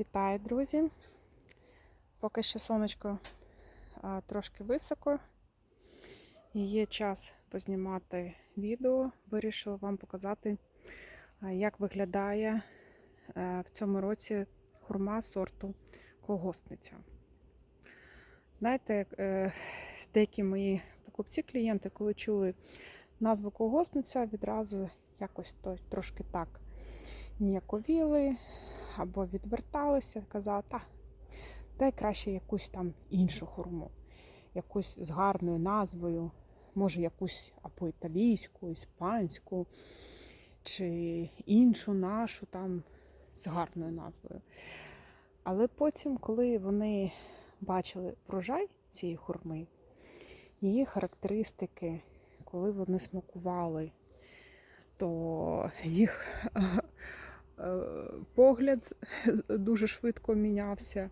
Вітаю, друзі! Поки що сонечко а, трошки високо і є час познімати відео. Вирішила вам показати, а, як виглядає а, в цьому році хурма сорту когосниця. Знаєте, е, деякі мої покупці-клієнти, коли чули назву когосниця, відразу якось то, трошки так ніяковіли або відверталися, казали, та дай краще якусь там іншу хурму, якусь з гарною назвою, може якусь або італійську, іспанську, чи іншу нашу там з гарною назвою. Але потім, коли вони бачили врожай цієї хурми, її характеристики, коли вони смакували, то їх погляд дуже швидко мінявся.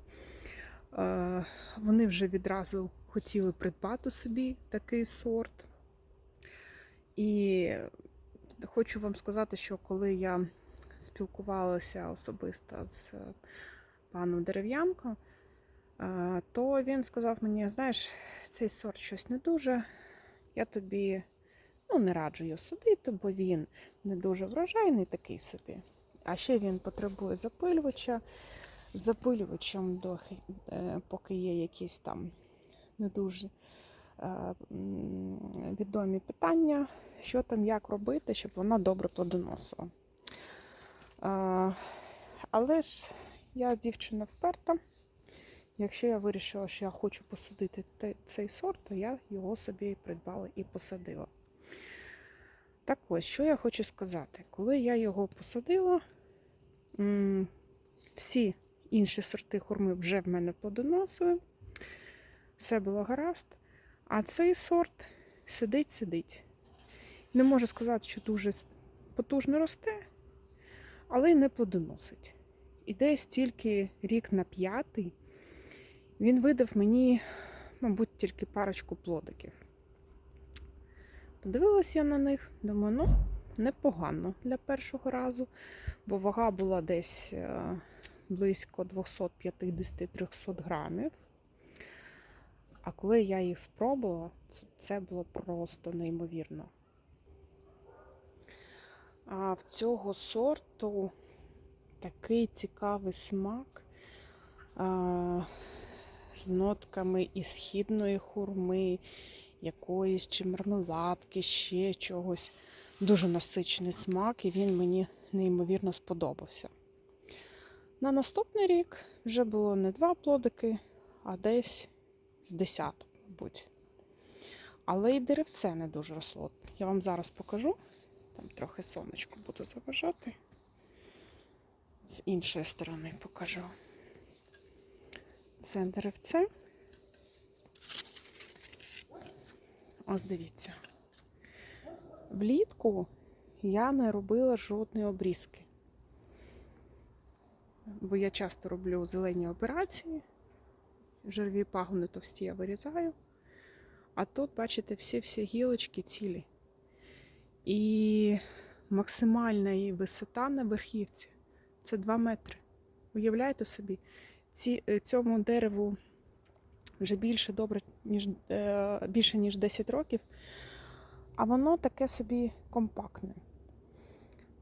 Е, Вони вже відразу хотіли придбати собі такий сорт. І хочу вам сказати, що коли я спілкувалася особисто з паном Дерев'янко, е, то він сказав мені: знаєш, цей сорт щось не дуже. Я тобі ну, не раджу його садити, бо він не дуже врожайний такий собі. А ще він потребує запилювача. Запилювачем, дохи- е, поки є якісь там не дуже е, відомі питання, що там, як робити, щоб вона добре плодоносила. Е, Але ж я дівчина вперта. Якщо я вирішила, що я хочу посадити цей сорт, то я його собі придбала і посадила. Так ось, що я хочу сказати. Коли я його посадила, всі інші сорти хурми вже в мене плодоносили, все було гаразд. А цей сорт сидить, сидить. Не можу сказати, що дуже потужно росте, але й не плодоносить. І десь тільки рік на п'ятий він видав мені, мабуть, тільки парочку плодиків. Подивилась я на них, думаю, ну, непогано для першого разу, бо вага була десь е, близько 250-300 грамів. А коли я їх спробувала, це, було просто неймовірно. А в цього сорту такий цікавий смак а, з нотками і східної хурми, якоїсь чи мармеладки, ще чогось. Дуже насичений смак, і він мені неймовірно сподобався. На наступний рік вже було не два плодики, а десь з десяток, мабуть. Але і деревце не дуже росло. Я вам зараз покажу. Там трохи сонечко буду заважати. З іншої сторони покажу. Це деревце. Ось дивіться. Влітку я не робила жодної обрізки. Бо я часто роблю зелені операції. Жирові пагони товсті я вирізаю. А тут, бачите, всі-всі гілочки цілі. І максимальна її висота на верхівці це 2 метри. Уявляєте собі, ці, е, цьому дереву вже більше добре, ніж, е, більше, ніж 10 років, а воно таке собі компактне.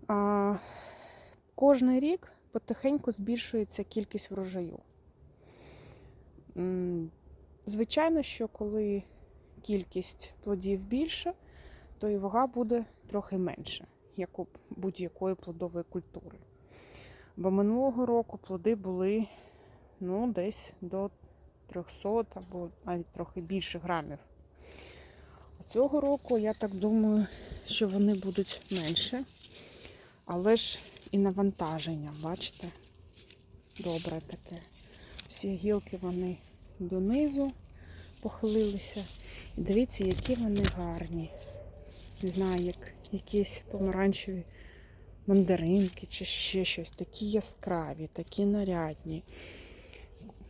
А, кожний рік потихеньку збільшується кількість врожаю. Звичайно, що коли кількість плодів більша, то і вага буде трохи менша, як у будь-якої плодової культури. Бо минулого року плоди були ну, десь до 300 або навіть трохи більше грамів. А цього року, я так думаю, що вони будуть менше. Але ж і навантаження, бачите? Добре таке. Всі гілки вони донизу похилилися. І дивіться, які вони гарні. Не знаю, як якісь помаранчеві мандаринки чи ще щось. Такі яскраві, такі нарядні.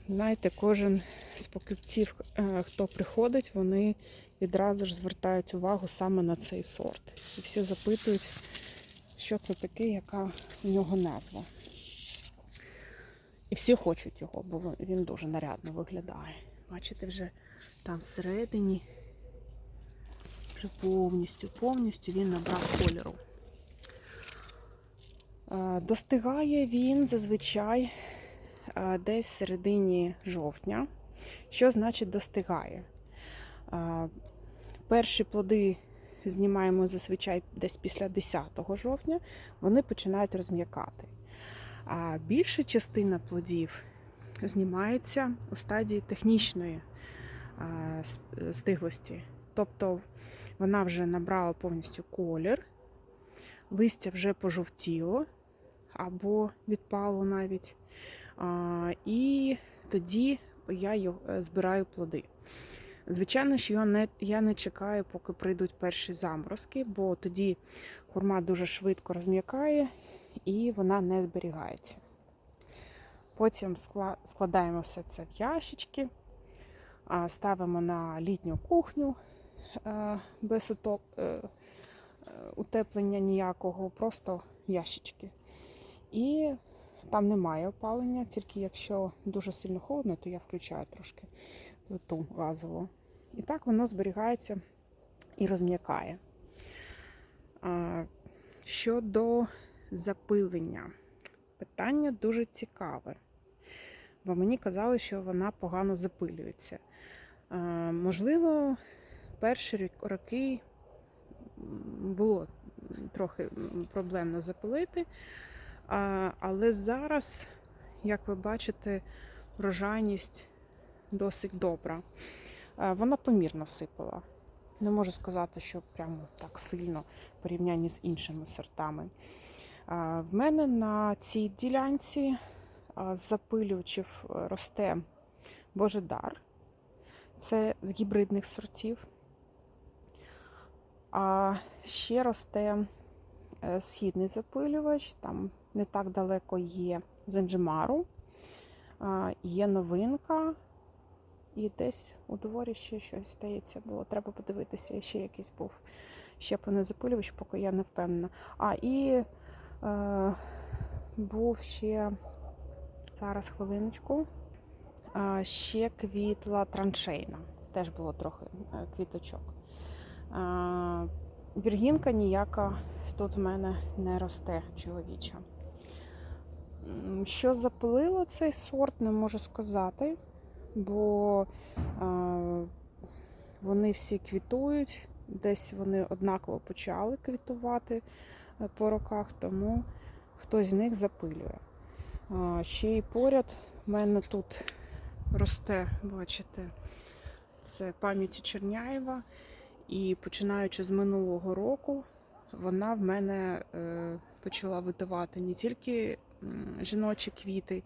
Знаєте, кожен з покупців, е, хто приходить, вони відразу ж звертають увагу саме на цей сорт. І всі запитують, що це таке, яка у нього назва. І всі хочуть його, бо він- дуже нарядно виглядає. Бачите, вже там всередині вже повністю, повністю він набрав кольору. Е, Достигає він зазвичай десь в середині жовтня. Що значить достигає? Е, Перші плоди знімаємо зазвичай десь після 10 жовтня, вони починають розм'якати. А більша частина плодів знімається у стадії технічної е, стиглості. Тобто вона вже набрала повністю колір, листя вже пожовтіло або відпало навіть. І тоді я е, збираю плоди. Звичайно, що я не, я не чекаю, поки прийдуть перші заморозки, бо тоді хурма дуже швидко розм'якає і вона не зберігається. Потім складаємо все це в ящички, ставимо на літню кухню е, без е, утеплення ніякого, просто ящички. І там немає опалення, тільки якщо дуже сильно холодно, то я включаю трошки плиту газову. І так воно зберігається і розм'якає. Щодо запилення, питання дуже цікаве, бо мені казали, що вона погано запилюється. Можливо, перші роки було трохи проблемно запилити, але зараз, як ви бачите, врожайність досить добра. Вона помірно сипала. Не можу сказати, що прямо так сильно в порівнянні з іншими сортами. В мене на цій ділянці з запилювачів е, росте Божедар. Це з гібридних сортів. А ще росте е, східний запилювач, там не так далеко є Зенджимару. Є новинка, і десь у дворі ще щось здається було. Треба подивитися, ще якийсь був щеплений запилювач, поки я не впевнена. А, і е, був ще зараз хвилиночку. Е, ще квітла траншейна. Теж було трохи е, квіточок. Е, віргінка ніяка тут в мене не росте чоловіча. Що запилило цей сорт, не можу сказати бо вони всі квітують, десь вони однаково почали квітувати е, по роках, тому хтось з них запилює. Ще й поряд в мене тут росте, бачите, це пам'яті Черняєва. І починаючи з минулого року, вона в мене е, почала видавати не тільки жіночі квіти,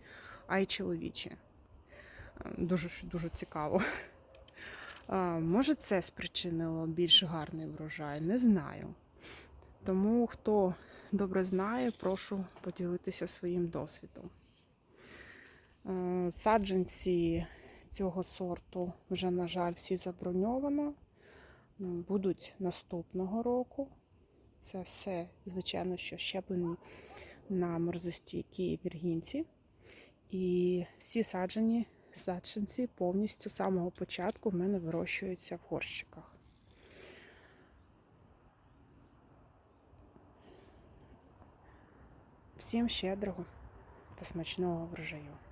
а й чоловічі. Дуже дуже цікаво. Може, це спричинило більш гарний врожай, не знаю. Тому, хто добре знає, прошу поділитися своїм досвідом. Е, Саджанці цього сорту вже, на жаль, всі заброньовано. Будуть наступного року. Це все, звичайно, що щеплені на морзостійкій віргінці. І всі саджені саджанці повністю з самого початку в мене вирощуються в горщиках. Всім щедрого та смачного врожаю!